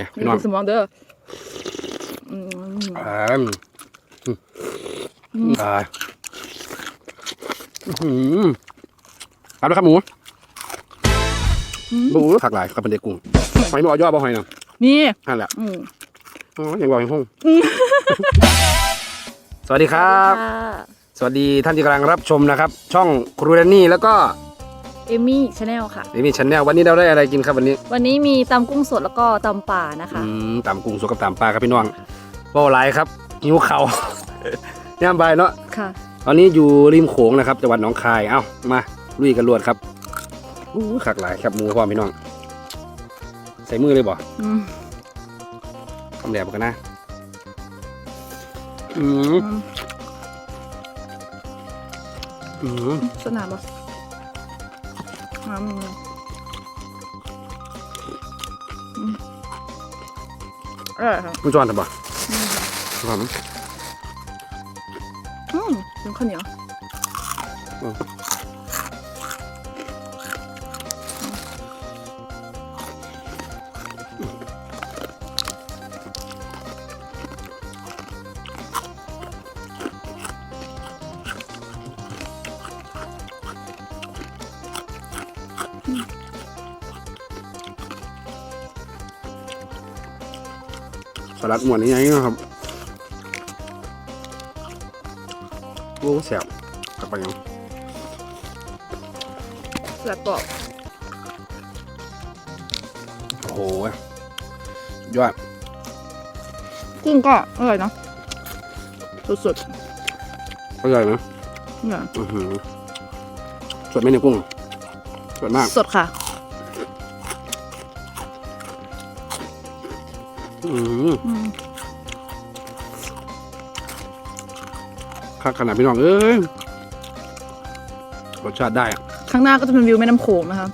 เนี่ยมีพี่น้องสมองเด้ออืมอ่าอืมอ่าอื้อหือเอาละครับหมูบูผักหลายครับเป็นเด็กกุ้งหอยหมอย่อบ่หอยนะนี่นั่นแหละอืมอ๋อยังบอกยังห้องสวัสดีครับค่ะสวัสดีท่านที่กำลังรับชมนะครับ ช่องครูแดนนี่แล้วก็ เอมี่ชาแนลค่ะ นี่มีชันแนลวันนี้เราได้อะไรกินครับวันนี้วันนี้มีตำกุ้งสดแล้วก็ตำป่านะคะ อืมตำกุ้งสดกับตำปลาครับพี่น้องเบ้าหลายครับหิวเขาว ย่ามใบายเนาะค่ะ ตอนนี้อยู่ริมโขงนะครับจังหวัดหนองคายเอ้ามาลุยกันรวดครับอู้ขักหลายครับหมูพ่อพี่น้อง ใส่มือเลยบ่อืมทำแดดกันนะอืมอืมอืมสนามบอ สอืมอืมอร่อยค่ะมันจอนทำบ่ สลัดหมวนนี่ไงนะครับโอ้แสบกลับไปยังสลัดกรอบโอ้โหยอดกุ้งก็อร่อยเนาะสดอร่อยไหมๆเนี่ยอือหือสดไหมเนี่ยกุ้งสดมาก สดค่ะ คักขนาดพี่น้องเอ้ยรสชาติได้อะข้างหน้าก็จะเป็นวิวแม่น้ำโขงนะคะ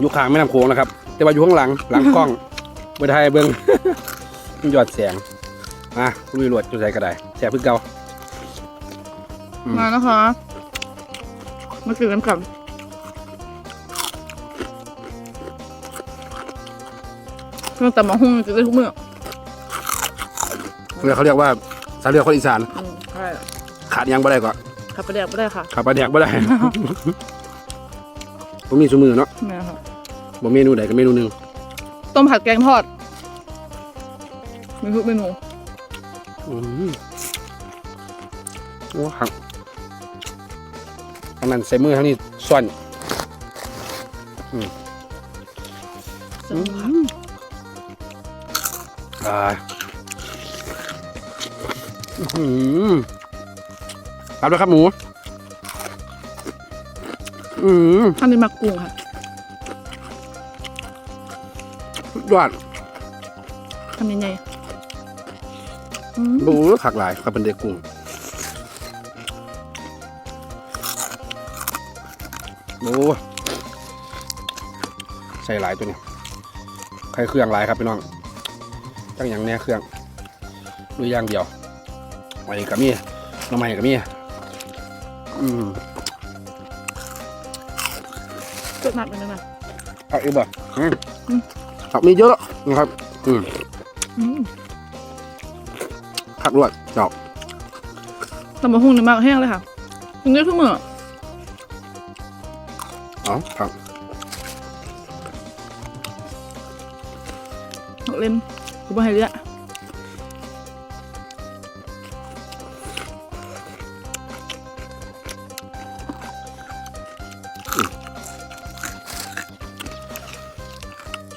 อยู่ข้างแม่น้ำโขงนะครับ แต่ว่าอยู่ข้างหลังหลังกล้องเบอร์ไทยเบิ้งมันยอดแสงมาลุยรวดจุดใจกระไดแสบพึ่งเก่าอืมมานะคะมากินกันกับ เครื่องตำมะฮุ่งจะได้ทุกมื้อเรียกเขาเรียกว่าสายเรือคนอีสาน อืมใช่ขาดยังบ่ได้ก็ขับไปแดกไม่ได้ค่ะขาดปลาแดกบ่ได้ ผมมีสมือเนาะนี่ค่ะบ่เมนูใดก็เมนูหนึ่งต้มผัดแกงทอดมีทุกเมนูอืมโอ้หักอันนั้นใส่มือทั้งนี้ส่วนสนุกค่ะอ่าอื้อหือรับแล้วครับหมู อืมท่านนี้มากุ้งค่ะสุดยอดทำยังไงอืมบูขักหลายครับเป็นเด็กกุ้งโอ้ใส่หลายตัวเนี่ยใครเครื่องหลายครับพี่น้อง จังอย่างแน่เครื่องดูอย่างเดียวไว้กับมีน้ำมันกับมีอืมเกิดหนักไปนึงนะผักอีกบ่อืมอืมผักมีเยอะนะครับ อืมอืมผักรวดดอกตำมะฮุ่งนี่มากแห้งเลยค่ะกินได้ทุกมื้อเอ๋อผักเล่นกู ไม่ให้เลี้ย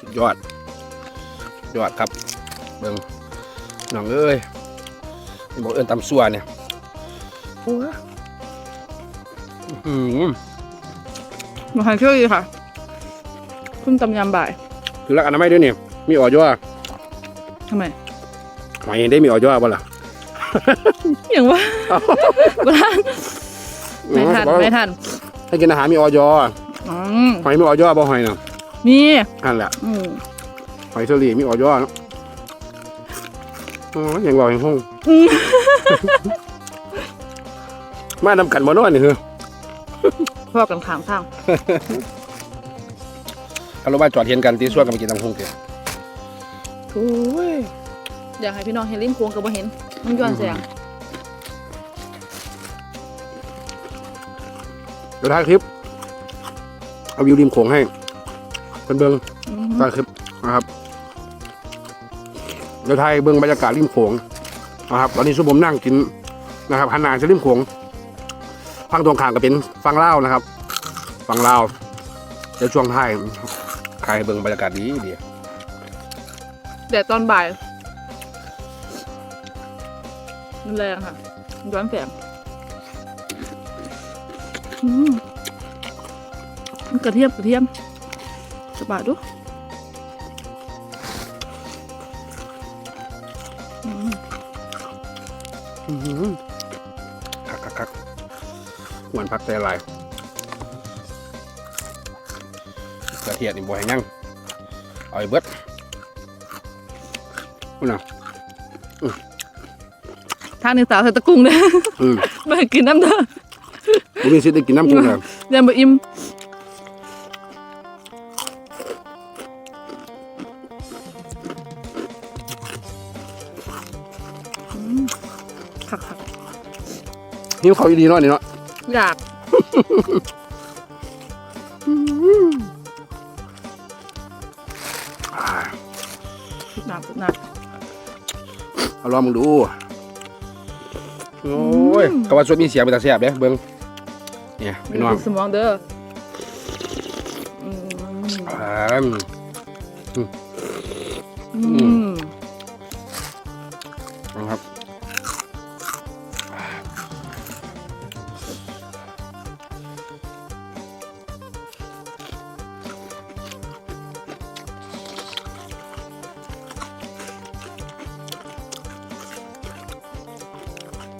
สุดยอดสุดยอดครับเบิ่งน้องเอ้ยบอกเอินตำซัวเนี่ยโอ้ยอื้อหือมาทานเชื่อดีค่ะขึ้นตำยำบ่าย คือรักอนามัยด้วยนี่มีออยอ ทำไมหอยได้มีออยอบ่ล่ะอย่างว่าบ้านไม่ทันไม่ทันให้กินอาหารมีออยออืมหอยมีออยอบ่หอยเนาะนี่นั่นแหละอืมหอยเฉลี่มีออยอเนาะอ๋อยังบอกยังห้องอืมมานำกันบ่เนอนนี่คือพอกันขางข้างคารวะจอดเทียนกันตีส่วนกันไปกินตำคงเถอะโอ้ยอยากให้พี่น้องเห็นริมโค้งก็บ่เห็นมันย้อนแสงเดี๋ยวถ่ายคลิป เอาวิวริมโขงให้เพิ่นเบิ่งอืมถ่ายคลิปนะครับเดี๋ยวถ่ายเบิ่งบรรยากาศริมโขงนะครับตอนนี้สุผมนั่งกินนะครับหันหน้าจะริมโขงฝั่งตรงข้ามก็เป็นฝั่งลาวนะครับฝั่งลาวเดี๋ยวช่วงท้ายใครเบิ่งบรรยากาศดีดี แดดตอนบ่ายมันแรงค่ะย้อนแสงกระเทียมกระเทียมสบายดูอืมอื้อหือคักคักคักหวนพักแต่ลายกระเทียมนี่บ่ให้ยั่งเอาไอ้เบิด พูดนะทางนี้สาวใส่ตะกุ้งเด้ออืมไม่ให้กินน้ำเด้อบ่มีสิทธิ์ได้กินน้ำกุ้งเลยยังบ่อิ่มอืมคักคักหิวเขาวอีดีเนาะนี่เนาะๆอยาก ลองมึงดู โอ้ยกะว่าสวดมีเสียงเป็นตาแซ่บเด้เบิ่งเนี่ยพี่น้องสมองเด้ออืมอ่าอืม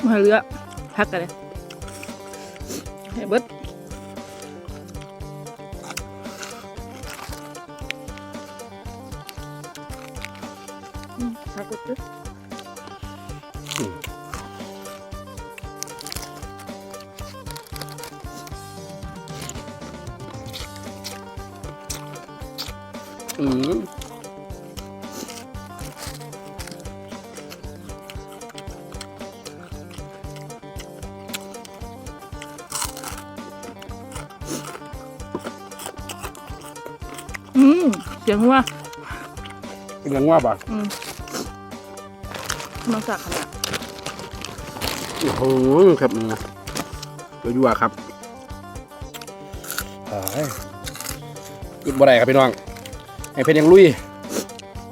มาเรือพักกันเลยให้เบิดอืมพักเบิดอืมอื สียงว่าเป็นยังว่าบ่ะอืมมาจากขนาดโอ้โหครับอืมเดี๋ยวดูว่าครับเอ้ยหยุดบ่ได้ครับพี่น้องให้เพชรยังลุย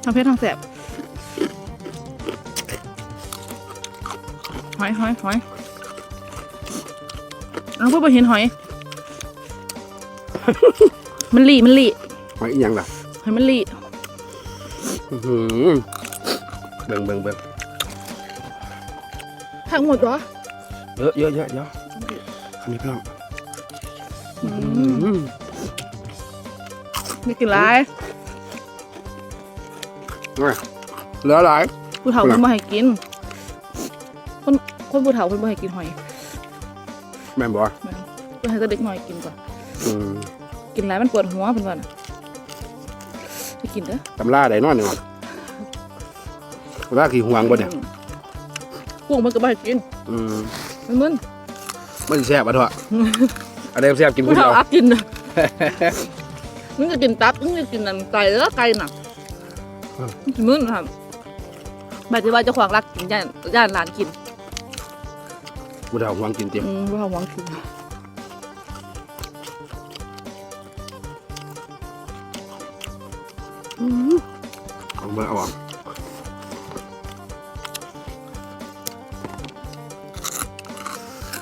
ทางเพชรทางแสบหอยหอยหอยเอาเพื่อไปเห็นหอย มันหลีมันหลีหอยอีหยังล่ะ หอยมันหลีอื้อหือเบิ่งเบิ่งเบิ่งทั้งหมดเหรอเยอะเยอะเยอะเยอะคำนี้พี่น้องอือืมมไม่กินไรอะเหลือหลายผู้เฒ่าเพิ่นบ่ให้กิน คนคนผู้เฒ่าเพิ่นบ่ให้กินหอย แม่นบ่แม่นเพิ่นให้แต่เด็กน้อยกินก่อนอืมกินหลายมันปวดหัวเพิ่นว่าน่ะ ไปกินเด้อตำราใดนอนเนี่ยวะตำราขี่ห่วงบ่เนี่ยอืมกุ้งมันก็บ่ให้กินอืมมันมึนมันสิแซ่บอะเถอะอันนี้แซ่บกินผู้ผู้เฒ่าเดียวอักกินน่ะมึงจะกินตับมึงจะกินนั่นไก่แล้วไก่น่ะมันสิมึนครับแบบที่ว่าเจ้าของรักกินย่านย่านหลานกินผู้เดียวห่วงกินเต็มอืมผู้เฒ่าหวังกิน เอามาเอาออก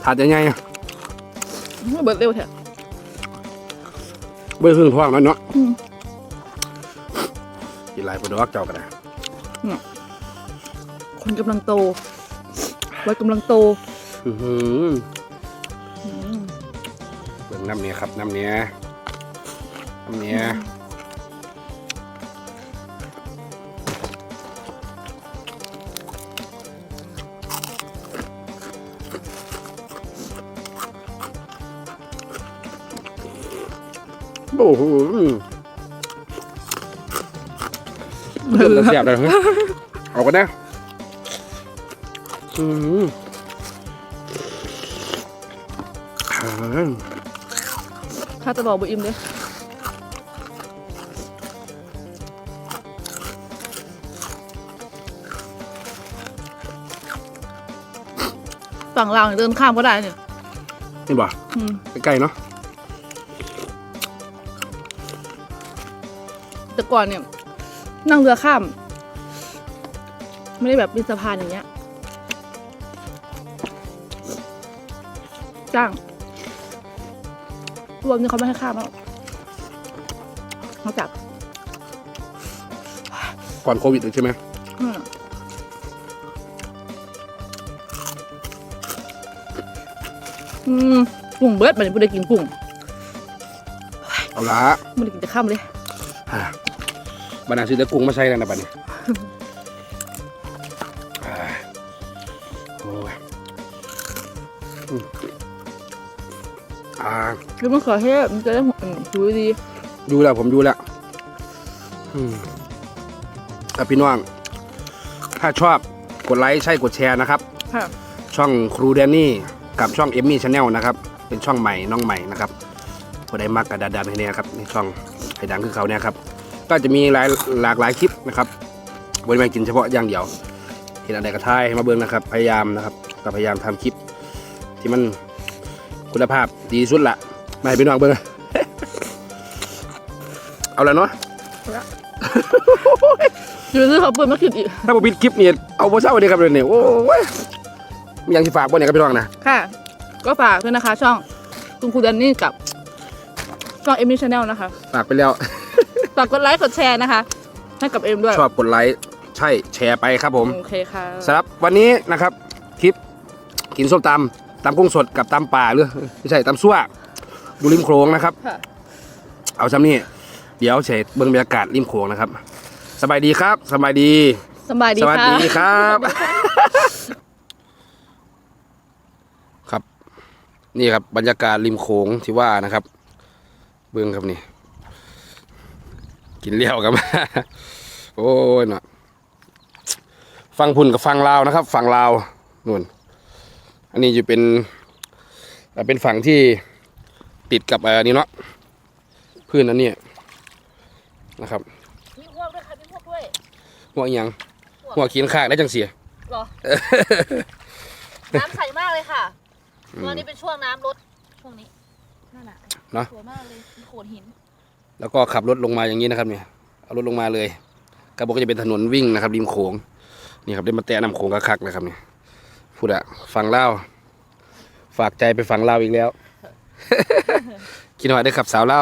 ถาดยังไงอะมันเบิดเร็วแท้เบื่อครึ่งท้องแล้วเนาะอืมกินหลายผู้ดอกเจ้าก็ได้คนกำลังโตวัยกำลังโตอื้อหืออืมเบิ่งน้ำเนี้ยครับน้ำเนี้ยน้ำเนี้ย โอ้โหเริ่มแสบแล้วเอากันนะอืมอ่าข้าจะบอกบุอิมเลยฝั่งลาวเนี่ยเดินข้ามก็ได้เนี่ยนี่บ่ใกล้ๆเนาะ แต่ก่อนเนี่ย นั่งเรือข้าม ไม่ได้แบบมีสะพานอย่างเงี้ย จ้างรวมนี่เขาไม่ให้ข้ามแล้วเขาจับก่อนโควิดเลยใช่ไหมอืมอืมกุ้งเบิร์ดมันไม่ได้กินกุ้งเอาละไม่ได้กินแต่ข้ามเลยอ่า บรรดาซื้อแต่กุ้งมาใช้แล้วนะบัดนี้อ่าโอ้ยอืมอ่าคือมะเขือเทศมันจะได้อืมดูดีดูแล้วผมดูแล้วอืมอะพี่น้อง ถ้าชอบกดไลค์ใช่กดแชร์นะครับ ค่ะ ช่องครูแดนนี่กับช่องเอมมี่ชาแนลนะครับ เป็นช่องใหม่น้องใหม่นะครับผู้ใดมักกระดาดันให้เนี่ยครับในช่องให้ดังคือเขาเนี่ยครับ ก็จะมีหลายหลากหลายคลิปนะครับบริเวณกินเฉพาะอย่างเดียว เห็นอะไรก็ทายให้มาเบิ่งนะครับ พยายามนะครับก็พยายามทำคลิป ที่มันคุณภาพดีที่สุดละมาให้พี่น้องเบิ่งเอาละเนาะอยู่ซื้อเขาวเปิดมาคิดอีกถ้าผมปิดคลิปเนี่ยเอาโบเช่าเลยครับเดี๋ยวนี้โอ้ยมีอย่างที่ฝากบ่เนี่ยครับพี่น้องนะค่ะ ก็ฝากด้วยนะคะ ช่องคุณครูแดนนี่กับช่องเอมี่ชาแนลนะคะ ฝากไปแล้ว ฝากกดไลค์กดแชร์นะคะ ให้กับเอ็มด้วยชอบกดไลค์ใช่แชร์ไปครับผมโอเคค่ะสำหรับวันนี้นะครับคลิปกินส้มตำตำกุ้งสดกับตำป่าหรือไม่ใช่ตำซั่วดูริมโขงนะครับ ค่ะเอาซ้ำนี่เดี๋ยวเฉดเบิ้งบรรยากาศริมโขงนะครับสบายดีครับสบายดีสบายดีสวัสค่ะ ดีครับ ครับ นี่ครับบรรยากาศริมโขงที่ว่านะครับ เบิ้งครับนี่ กินเลี้ยวครับโอ้ยเนาะฟังพุ่นกับฟังลาวนะครับ ฝั่งลาวนู่น อันนี้จะเป็นเอ่อเป็นฝั่งที่ติดกับเอ่อนี่เนาะพื้นอันนี้นะครับมีพวกด้วยค่ะมีพวกด้วยหัวอิหยังหัวขีนขากได้จังเสียหรอน้ำใสมากเลยค่ะอืมตอนนี้เป็นช่วงน้ำลดช่วงนี้นั่นแหละเนอะสวยมากเลยมีโขดหิน แล้วก็ขับรถลงมาอย่างนี้นะครับเนี่ยเอารถลงมาเลยกระบอกก็จะเป็นถนนวิ่งนะครับริมโขงนี่ครับได้มาแตะน้ำโขงกระคักนะครับเนี่ยพูดอะฟังเล่าฝากใจไปฟังเล่าอีกแล้วคิดหน่อยได้ขับสาวเล่า